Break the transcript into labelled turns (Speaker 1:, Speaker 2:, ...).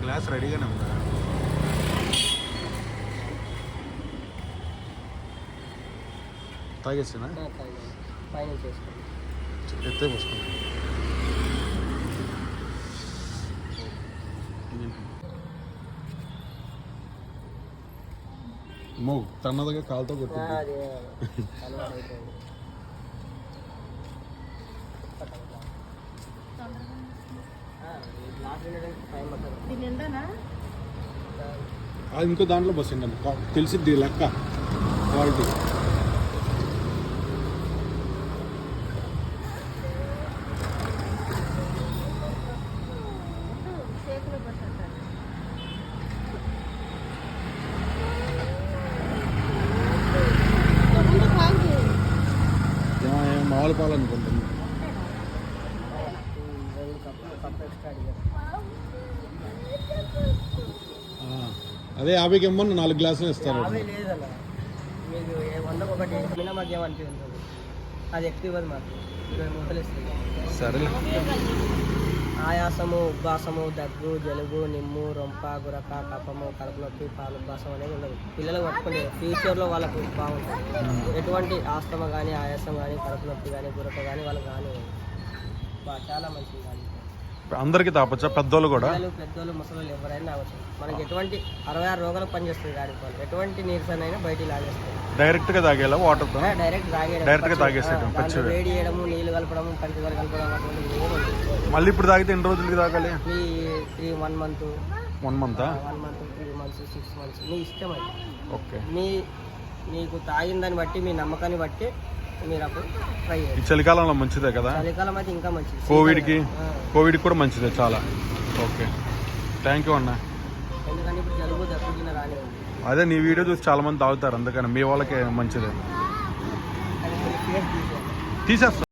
Speaker 1: Glass రెడీగానే ఉందా తాగేసినా
Speaker 2: పైన చేసుకోండి
Speaker 1: ఎత్తే పోసుకున్నా మో తన్నదిగా కాలుతో కొట్టింది.
Speaker 2: అది
Speaker 1: ఇంకో దాంట్లో బస్ అండి తెలిసిద్ది లెక్క. క్వాలిటీ. మామూలు పాలు అదే యాభైకి ఇమ్మని నాలుగు గ్లాసులు ఇస్తారు.
Speaker 2: యాభై మీకు వందకు ఒకటి మినిమం మాకు ఏమనిపిస్తుంది అది ఎక్కువ ఇవ్వదు మాకు. ఇరవై ఇస్తుంది
Speaker 1: సరే
Speaker 2: ఆయాసము ఉబ్బాసము దగ్గు జలుబు నిమ్ము రొంప గురక కఫము కడుపు నొప్పి పాలు ఉబ్బాసం అనేది ఉండదు. పిల్లలకు పట్టుకుంటే ఫ్యూచర్లో వాళ్ళకు బాగుంటుంది. ఎటువంటి ఆస్తమ కానీ ఆయాసం కానీ కడుపు నొప్పి కానీ గురక కానీ వాళ్ళకి కానీ బా- చాలా మంచిది. కానీ
Speaker 1: అందరికి తాపచ్చా? పెద్దోళ్ళు కూడా?
Speaker 2: పిల్లలు పెద్దోళ్ళు ముసలు ఎవరైనా అవ్వచ్చు. మనకి ఎటువంటి అరవై ఆరు రోగాలకు పనిచేస్తుంది గాడి పాలు ఎటువంటి నీరసన అయినా బయటికి లాగేస్తుంది
Speaker 1: డైరెక్ట్గా తాగేలా? వాటర్తో
Speaker 2: డైరెక్ట్ తాగేయడం
Speaker 1: Direct గా
Speaker 2: పచ్చి-
Speaker 1: తాగేసేయడం,
Speaker 2: ఆ, దాంట్లో
Speaker 1: పచ్చివే.
Speaker 2: వేడి చేయడము నీళ్ళు కలపడము పంచదార కలపడం అటువంటివి ఏమి ఉండదు.
Speaker 1: మళ్ళీ ఇప్పుడు తాగితే ఎన్ని రోజులకి తాగాలి?
Speaker 2: మీ three one month.
Speaker 1: One మంతా
Speaker 2: one month three months six months. మీ ఇష్టం అది
Speaker 1: ఓకే
Speaker 2: మీ మీకు తాగిన దాన్ని బట్టి మీ నమ్మకాన్ని బట్టి మీరు అప్పుడు ట్రై
Speaker 1: ఈ
Speaker 2: చేయండి
Speaker 1: చలికాలంలో మంచిదే కదా?
Speaker 2: చలికాలం అయితే ఇంకా మంచిది.
Speaker 1: కోవిడ్కి
Speaker 2: ఆ,
Speaker 1: కోవిడ్కి కూడా మంచిదే చాలా. ఓకే. థ్యాంక్ యూ అన్న.
Speaker 2: ఎందుకంటే ఇప్పుడు జలుబు
Speaker 1: అదే నీ వీడియో చూసి చాలా మంది తాగుతారు అందుకని మీ వాళ్ళకే మంచిదే. తీసేస్తా.